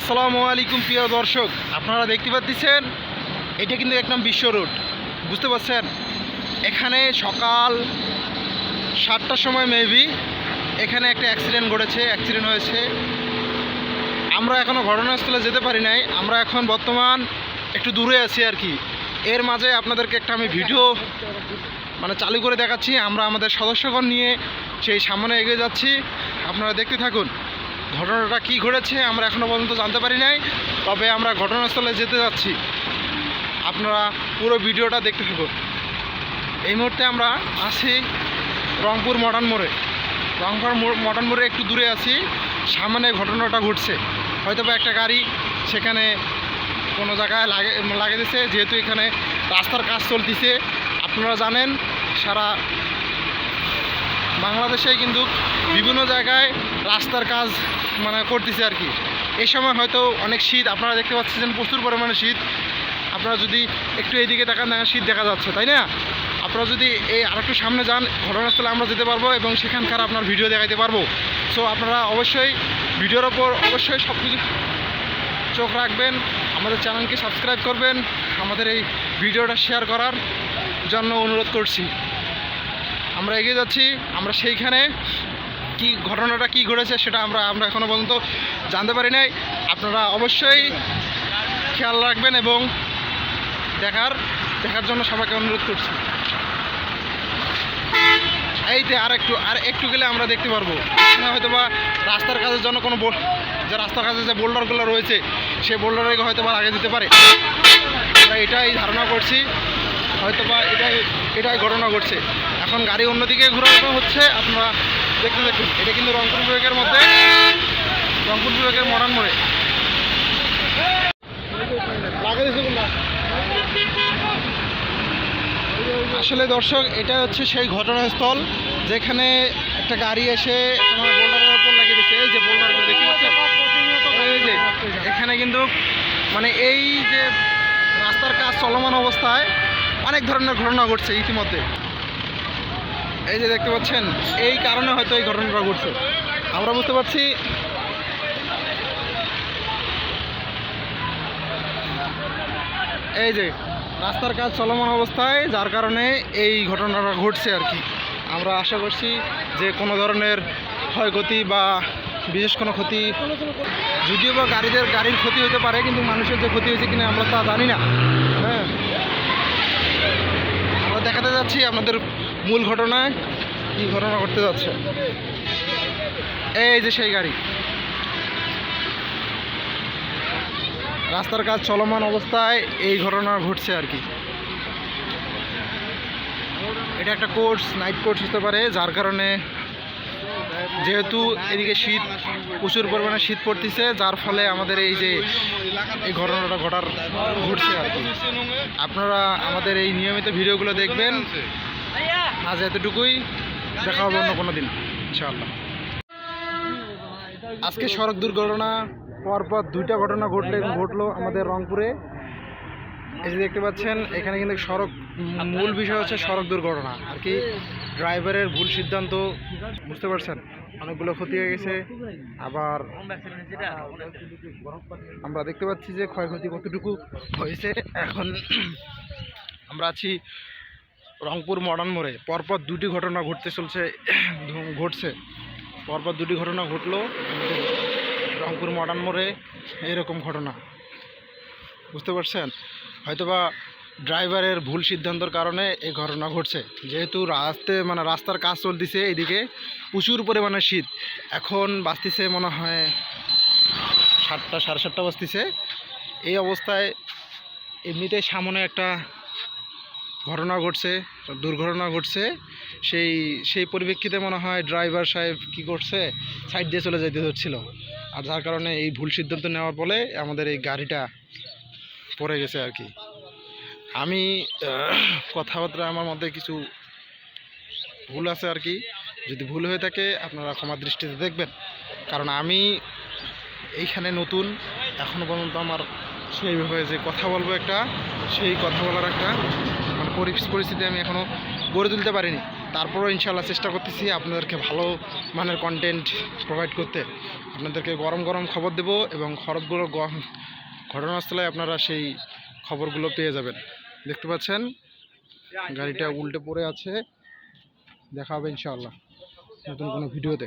আসসালামু আলাইকুম প্রিয় দর্শক, আপনারা দেখতে পাচ্ছেন, এটা কিন্তু একদম বিশ্ব রোড, বুঝতে পারছেন? এখানে সকাল সাতটার সময় মেবি এখানে একটা অ্যাক্সিডেন্ট ঘটেছে অ্যাক্সিডেন্ট হয়েছে। আমরা এখনও ঘটনাস্থলে যেতে পারি নাই, আমরা এখন বর্তমান একটু দূরে আছি আর কি। এর মাঝে আপনাদেরকে একটা আমি ভিডিও মানে চালু করে দেখাচ্ছি, আমরা আমাদের সদস্যগণ নিয়ে সেই সামনে এগিয়ে যাচ্ছি। আপনারা দেখতে থাকুন। ঘটনাটা কি ঘটেছে আমরা এখনও পর্যন্ত জানতে পারি নাই, তবে আমরা ঘটনাস্থলে যেতে যাচ্ছি। আপনারা পুরো ভিডিওটা দেখতে থাকুন। এই মুহূর্তে আমরা আছি রংপুর মডার্ন মোড়ে। রংপুর মডার্ন মোড়ে একটু দূরে আছি, সামনে ঘটনাটা ঘটছে। হয়তো বা একটা গাড়ি সেখানে কোনো জায়গায় লাগে লাগে দিছে, যেহেতু এখানে রাস্তার কাজ চলতেছে। আপনারা জানেন, সারা বাংলাদেশে কিন্তু বিভিন্ন জায়গায় রাস্তার কাজ মানে করতেছে আর কি। এই সময় হয়তো অনেক শীত, আপনারা দেখতে পাচ্ছেন প্রচুর পরিমাণে শীত। আপনারা যদি একটু এইদিকে দেখান দেখেন শীত দেখা যাচ্ছে, তাই না? আপনারা যদি এই আরেকটু সামনে যান, ঘটনাস্থলে আমরা যেতে পারব এবং সেখানকার আপনার ভিডিও দেখাতে পারব। সো আপনারা অবশ্যই ভিডিওর ওপর অবশ্যই সব কিছু চোখ রাখবেন, আমাদের চ্যানেলকে সাবস্ক্রাইব করবেন, আমাদের এই ভিডিওটা শেয়ার করার জন্য অনুরোধ করছি। আমরা এগিয়ে যাচ্ছি, আমরা সেইখানে কি ঘটনাটা কি ঘটেছে সেটা আমরা আমরা এখনও পর্যন্ত জানতে পারি নাই। আপনারা অবশ্যই খেয়াল রাখবেন এবং দেখার দেখার জন্য সবাইকে অনুরোধ করছি। এইতে আর একটু আর একটু গেলে আমরা দেখতে পারব। হয়তো বা রাস্তার কাজের জন্য কোনো যে রাস্তার কাছে যে বোল্ডারগুলো রয়েছে, সেই বোল্ডারে হয়তো বা আগে দিতে পারে। আমরা এটাই ধারণা করছি। হয়তো বা এটাই এটাই ঘটনা ঘটছে। এখন গাড়ি অন্যদিকে ঘোরানো হচ্ছে। আপনারা দেখতে দেখুন, এটা কিন্তু রংপুর বিভাগের মধ্যে, রংপুর বিভাগের মডার্ন মোড়ে? আসলে দর্শক, এটা হচ্ছে সেই ঘটনাস্থল যেখানে একটা গাড়ি এসে তোমার বোল্ডারের ওপর লাগিয়ে দিচ্ছে। যে বোল্ডারগুলো এখানে কিন্তু মানে এই যে রাস্তার কাজ চলমান অবস্থায় অনেক ধরনের ঘটনা ঘটছে ইতিমধ্যে। এই যে দেখতে পাচ্ছেন, এই কারণে হয়তো এই ঘটনাটা ঘটছে। আমরা বুঝতে পারছি এই যে রাস্তার কাজ চলমান অবস্থায়, যার কারণে এই ঘটনাটা ঘটছে আর কি। আমরা আশা করছি যে কোনো ধরনের ক্ষয়ক্ষতি বা বিশেষ কোনো ক্ষতি, যদিও বা গাড়িদের, গাড়ির ক্ষতি হতে পারে, কিন্তু মানুষের যে ক্ষতি হয়েছে কিনা আমরা তা জানি না। হ্যাঁ। আমরা দেখাতে যাচ্ছি আপনাদের মূল ঘটনায় কী ঘটনা ঘটতে যাচ্ছে? এই যে সেই গাড়ি। রাস্তার কাজ চলমান অবস্থায় এই ঘটনা ঘটছে আর কি। এটা একটা কোর্স, নাইট কোর্স হতে পারে, যার কারণে যেহেতু এদিকে শীত, প্রচুর পরিমাণে শীত পড়তেছে, যার ফলে আমাদের এই যে এই ঘটনাটা ঘটার ঘটছে আর কি। আপনারা আমাদের এই নিয়মিত ভিডিওগুলো দেখবেন। আজ এতটুকুই। দেখা হবে অন্য কোনো দিন, ইনশাআল্লাহ। আজকে সড়ক দুর্ঘটনা, পরপর দুইটা ঘটনা ঘটলে, ঘটলো আমাদের রংপুরে। এই যে দেখতে পাচ্ছেন, এখানে কিন্তু সড়ক, মূল বিষয় হচ্ছে সড়ক দুর্ঘটনা। আর কি, ড্রাইভারের ভুল সিদ্ধান্ত, বুঝতে পারছেন? অনেকগুলো ক্ষতি হয়ে গেছে। আবার আমরা দেখতে পাচ্ছি যে ক্ষয়ক্ষতি কতটুকু হয়েছে। এখন আমরা আছি রংপুর মডার্ন মোড়ে। পরপর দুটি ঘটনা ঘটতে চলছে, ঘটছে। পরপর দুটি ঘটনা ঘটলো রংপুর মডার্ন মোড়ে। এরকম ঘটনা। বুঝতে পারছেন? হয়তোবা ড্রাইভারের ভুল সিদ্ধান্তর কারণে এই ঘটনা ঘটছে। যেহেতু রাস্তে মানে রাস্তার কাজ চলতেছে এদিকে প্রচুর পরিমাণে শীত। এখন বাঁচতেছে মনে হয় সাতটা, সাড়ে সাতটা বাজতেছে। এই অবস্থায় এমনিতেই সামনে একটা ঘটনা ঘটছে, দুর্ঘটনা ঘটছে, সেই সেই পরিপ্রেক্ষিতে মনে হয় ড্রাইভার সাহেব কি করছে সাইড দিয়ে চলে যেতে হচ্ছিল। আর যার কারণে এই ভুল সিদ্ধান্ত নেওয়ার ফলে আমাদের এই গাড়িটা পড়ে গেছে আর কি। আমি কথাবার্তা আমার মধ্যে কিছু ভুল আছে আর কি। যদি ভুল হয়ে থাকে আপনারা ক্ষমা দৃষ্টিতে দেখবেন। কারণ আমি এইখানে নতুন এখনও পর্যন্ত আমার সেইভাবে যে কথা বলব একটা, সেই কথা বলার একটা পরিস্থিতি আমি এখনও গড়ে তুলতে পারিনি। তারপরেও ইনশাল্লাহ চেষ্টা করতেছি আপনাদেরকে ভালো মানের কন্টেন্ট প্রোভাইড করতে। আপনাদেরকে গরম গরম খবর দেব এবং খবরগুলো ঘটনাস্থলে আপনারা সেই খবরগুলো পেয়ে যাবেন। দেখতে পাচ্ছেন? গাড়িটা উল্টে পড়ে আছে। দেখা হবে ইনশাআল্লাহ। নতুন কোনো ভিডিওতে।